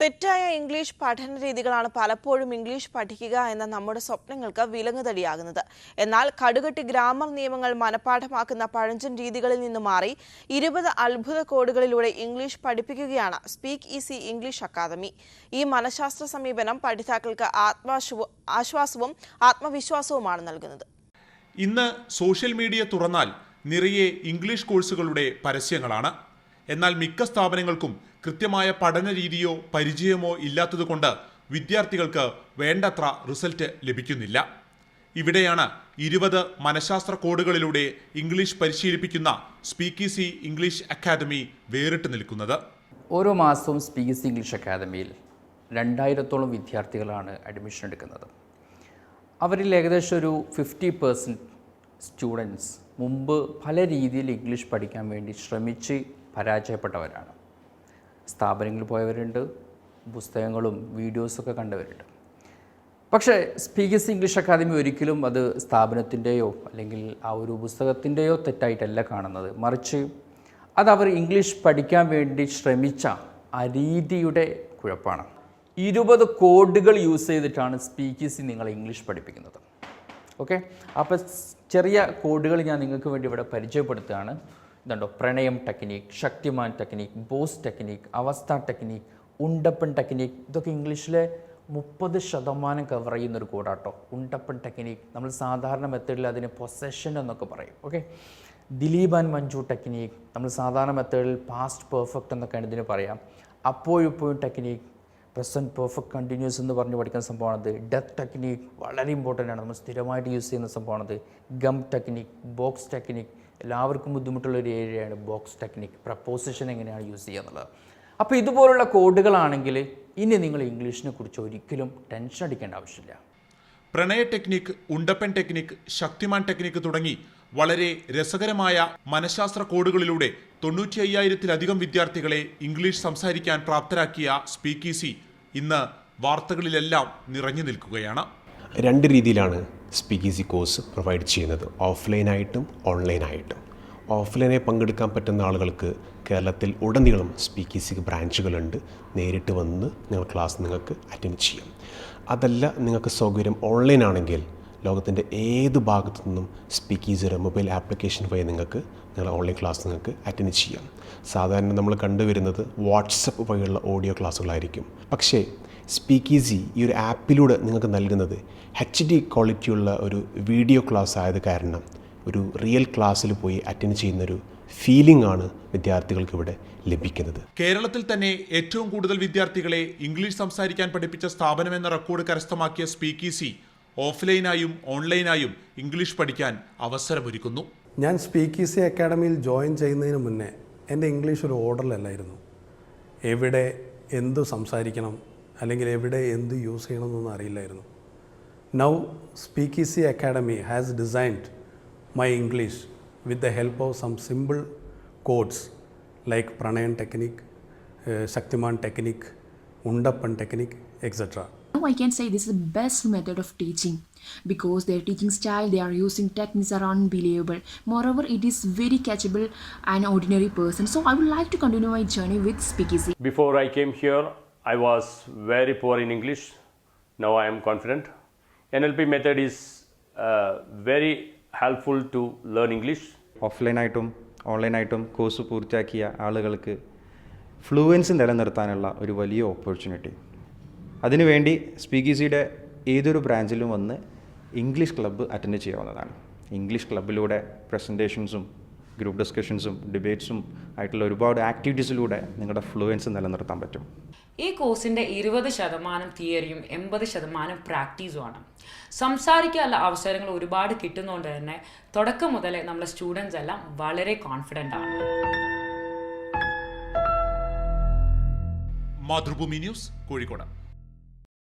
തെറ്റായ ഇംഗ്ലീഷ് പഠന രീതികളാണ് പലപ്പോഴും ഇംഗ്ലീഷ് പഠിക്കുക എന്ന നമ്മുടെ സ്വപ്നങ്ങൾക്ക് വിലങ്ങുതടിയാകുന്നത്. എന്നാൽ കടുകട്ടി ഗ്രാമർ നിയമങ്ങൾ മനഃപ്പാഠമാക്കുന്ന പഴഞ്ചൻ രീതികളിൽ നിന്ന് മാറി ഇരുപത് അത്ഭുത കോഡുകളിലൂടെ ഇംഗ്ലീഷ് പഠിപ്പിക്കുകയാണ് സ്പീക്ക് ഈസി ഇംഗ്ലീഷ് അക്കാദമി. ഈ മനഃശാസ്ത്ര സമീപനം പഠിതാക്കൾക്ക് ആശ്വാസവും ആത്മവിശ്വാസവുമാണ് നൽകുന്നത്. ഇന്ന് സോഷ്യൽ മീഡിയ തുറന്നാൽ നിറയെ ഇംഗ്ലീഷ് കോഴ്സുകളുടെ പരസ്യങ്ങളാണ്. എന്നാൽ മിക്ക സ്ഥാപനങ്ങൾക്കും കൃത്യമായ പഠന രീതിയോ പരിചയമോ ഇല്ലാത്തതുകൊണ്ട് വിദ്യാർത്ഥികൾക്ക് വേണ്ടത്ര റിസൾട്ട് ലഭിക്കുന്നില്ല. ഇവിടെയാണ് ഇരുപത് മനഃശാസ്ത്ര കോഡുകളിലൂടെ ഇംഗ്ലീഷ് പരിശീലിപ്പിക്കുന്ന സ്പീക്കീസി ഇംഗ്ലീഷ് അക്കാദമി വേറിട്ട് നിൽക്കുന്നത്. ഓരോ മാസവും സ്പീക്കിസി ഇംഗ്ലീഷ് അക്കാദമിയിൽ രണ്ടായിരത്തോളം വിദ്യാർത്ഥികളാണ് അഡ്മിഷൻ എടുക്കുന്നത്. അവരിൽ ഏകദേശം ഒരു ഫിഫ്റ്റി പേഴ്സന്റ് സ്റ്റുഡൻസ് മുമ്പ് പല രീതിയിൽ ഇംഗ്ലീഷ് പഠിക്കാൻ വേണ്ടി ശ്രമിച്ച് പരാജയപ്പെട്ടവരാണ്. സ്ഥാപനങ്ങളിൽ പോയവരുണ്ട് പുസ്തകങ്ങളും വീഡിയോസൊക്കെ കണ്ടവരുണ്ട്. പക്ഷേ സ്പീക്കേഴ്സ് ഇംഗ്ലീഷ് അക്കാദമി ഒരിക്കലും അത് സ്ഥാപനത്തിന്റെയോ അല്ലെങ്കിൽ ആ ഒരു പുസ്തകത്തിന്റെയോ തെറ്റായിട്ടല്ല കാണുന്നത്. മറിച്ച് അതവർ ഇംഗ്ലീഷ് പഠിക്കാൻ വേണ്ടി ശ്രമിച്ച ആ രീതിയുടെ കുഴപ്പമാണ് ഇരുപത് കോഡുകൾ യൂസ് ചെയ്തിട്ടാണ് സ്പീക്കേഴ്സ് നിങ്ങൾ ഇംഗ്ലീഷ് പഠിപ്പിക്കുന്നത്. ഓക്കെ? അപ്പോൾ ചെറിയ കോഡുകൾ ഞാൻ നിങ്ങൾക്ക് വേണ്ടി ഇവിടെ പരിചയപ്പെടുത്തുകയാണ്. ഇതുണ്ടോ? പ്രണയം technique Shaktimaan technique boss technique അവസ്ഥ ടെക്നിക് ഉണ്ടപ്പൻ ടെക്നിക് ഇതൊക്കെ ഇംഗ്ലീഷിലെ മുപ്പത് ശതമാനം കവർ ചെയ്യുന്ന ഒരു കോഡാട്ടോ. ഉണ്ടപ്പൻ ടെക്നിക് നമ്മൾ സാധാരണ മെത്തേഡിൽ അതിന് പൊസഷൻ എന്നൊക്കെ പറയും. Okay Dileep and Manju technique നമ്മൾ സാധാരണ മെത്തേഡിൽ പാസ്റ്റ് പെർഫെക്റ്റ് എന്നൊക്കെയാണ് ഇതിന് പറയാം. അപ്പോഴും ഇപ്പോഴും ടെക്നിക് പ്രസന്റ് പെർഫെക്റ്റ് കണ്ടിന്യൂസ് എന്ന് പറഞ്ഞ് പഠിക്കുന്ന സംഭവമാണത്. ഡെത്ത് ടെക്നിക് വളരെ ഇമ്പോർട്ടന്റ് ആണ്. നമ്മൾ സ്ഥിരമായിട്ട് യൂസ് ചെയ്യുന്ന സംഭവമാണത്. ഗം ടെക്നിക് ബോക്സ് ടെക്നിക് എല്ലാവർക്കും ബുദ്ധിമുട്ടുള്ള ഒരു ഏരിയയാണ് ബോക്സ് ടെക്നിക്. പ്രപ്പോസിഷൻ എങ്ങനെയാണ് യൂസ് ചെയ്യുക എന്നുള്ളത്. അപ്പോൾ ഇതുപോലുള്ള കോഡുകളാണെങ്കിൽ ഇനി നിങ്ങൾ ഇംഗ്ലീഷിനെ കുറിച്ച് ഒരിക്കലും ടെൻഷൻ അടിക്കേണ്ട ആവശ്യമില്ല. പ്രണയ ടെക്നിക് ഉണ്ടപ്പൻ ടെക്നിക് ശക്തിമാൻ ടെക്നിക് തുടങ്ങി വളരെ രസകരമായ മനഃശാസ്ത്ര കോഡുകളിലൂടെ തൊണ്ണൂറ്റി അയ്യായിരത്തിലധികം വിദ്യാർത്ഥികളെ ഇംഗ്ലീഷ് സംസാരിക്കാൻ പ്രാപ്തരാക്കിയ സ്പീക്കീസി ഇന്ന് വാർത്തകളിലെല്ലാം നിറഞ്ഞു നിൽക്കുകയാണ്. രണ്ട് രീതിയിലാണ് സ്പീക്കീസി കോഴ്സ് പ്രൊവൈഡ് ചെയ്യുന്നത്. ഓഫ്ലൈനായിട്ടും ഓൺലൈനായിട്ടും. ഓഫ്ലൈനായി പങ്കെടുക്കാൻ പറ്റുന്ന ആളുകൾക്ക് കേരളത്തിൽ ഉടനീളം സ്പീക്കീസി ബ്രാഞ്ചുകളുണ്ട്. നേരിട്ട് വന്ന് നിങ്ങൾ ക്ലാസ് നിങ്ങൾക്ക് അറ്റൻഡ് ചെയ്യാം. അതല്ല നിങ്ങൾക്ക് സൗകര്യം ഓൺലൈൻ ആണെങ്കിൽ ലോകത്തിന്റെ ഏത് ഭാഗത്തു നിന്നും സ്പീക്കീസിയുടെ മൊബൈൽ ആപ്ലിക്കേഷൻ വഴി നിങ്ങൾക്ക് നിങ്ങളുടെ ഓൺലൈൻ ക്ലാസ് നിങ്ങൾക്ക് അറ്റൻഡ് ചെയ്യാം. സാധാരണ നമ്മൾ കണ്ടുവരുന്നത് വാട്സപ്പ് വഴിയുള്ള ഓഡിയോ ക്ലാസ്സുകളായിരിക്കും. പക്ഷേ സ്പീക്കീസി ഈ ഒരു ആപ്പിലൂടെ നിങ്ങൾക്ക് നൽകുന്നത് എച്ച് ഡി ക്വാളിറ്റിയുള്ള ഒരു വീഡിയോ ക്ലാസ് ആയത് കാരണം ഒരു റിയൽ ക്ലാസ്സിൽ പോയി അറ്റൻഡ് ചെയ്യുന്നൊരു ഫീലിംഗ് ആണ് വിദ്യാർത്ഥികൾക്ക് ഇവിടെ ലഭിക്കുന്നത്. കേരളത്തിൽ തന്നെ ഏറ്റവും കൂടുതൽ വിദ്യാർത്ഥികളെ ഇംഗ്ലീഷ് സംസാരിക്കാൻ പഠിപ്പിച്ച സ്ഥാപനം എന്ന റെക്കോർഡ് കരസ്ഥമാക്കിയ സ്പീക്കീസി ഓഫ്ലൈനായും ഓൺലൈനായും ഇംഗ്ലീഷ് പഠിക്കാൻ അവസരമൊരുക്കുന്നു. ഞാൻ സ്പീക്ക് ഈസി അക്കാഡമിയിൽ ജോയിൻ ചെയ്യുന്നതിന് മുന്നേ എന്റെ ഇംഗ്ലീഷ് ഒരു ഓർഡറിലല്ലായിരുന്നു. എവിടെ എന്തു സംസാരിക്കണം അല്ലെങ്കിൽ എവിടെ എന്ത് യൂസ് ചെയ്യണമെന്നൊന്നും അറിയില്ലായിരുന്നു. Now speak easy academy has designed my English with the help of some simple codes like പ്രണയൻ technique Shaktimaan technique ഉണ്ടപ്പൻ technique etcetera Now I can say this is the best method of teaching because their teaching style they are using techniques are unbelievable. Moreover, it is very catchable an ordinary person. So I would like to continue my journey with Speakeasy. Before I came here, I was very poor in English. Now I am confident. NLP method is uh, very helpful to learn English. offline item ഓഫ്ലൈനായിട്ടും ഓൺലൈനായിട്ടും course പൂർത്തിയാക്കിയ ആളുകൾക്ക് fluency നിലനിർത്താനുള്ള ഒരു വലിയ opportunity അതിനുവേണ്ടി സ്പീക്കീസിയുടെ ഏതൊരു ബ്രാഞ്ചിലും വന്ന് ഇംഗ്ലീഷ് ക്ലബ്ബ് അറ്റൻഡ് ചെയ്യാവുന്നതാണ്. ഇംഗ്ലീഷ് ക്ലബ്ബിലൂടെ പ്രസന്റേഷൻസും ഗ്രൂപ്പ് ഡിസ്കഷൻസും ഡിബേറ്റ്സും ആയിട്ടുള്ള ഒരുപാട് ആക്ടിവിറ്റീസിലൂടെ നിങ്ങളുടെ ഫ്ലുവൻസ് നിലനിർത്താൻ പറ്റും. ഈ കോഴ്സിന്റെ ഇരുപത് ശതമാനം തിയറിയും എൺപത് ശതമാനം പ്രാക്ടീസുമാണ്. സംസാരിക്കാനുള്ള അവസരങ്ങൾ ഒരുപാട് കിട്ടുന്നതുകൊണ്ട് തന്നെ തുടക്കം മുതലേ നമ്മുടെ സ്റ്റുഡൻസ് എല്ലാം വളരെ കോൺഫിഡന്റ് ആണ്. മാതൃഭൂമി ന്യൂസ് കോഴിക്കോട്.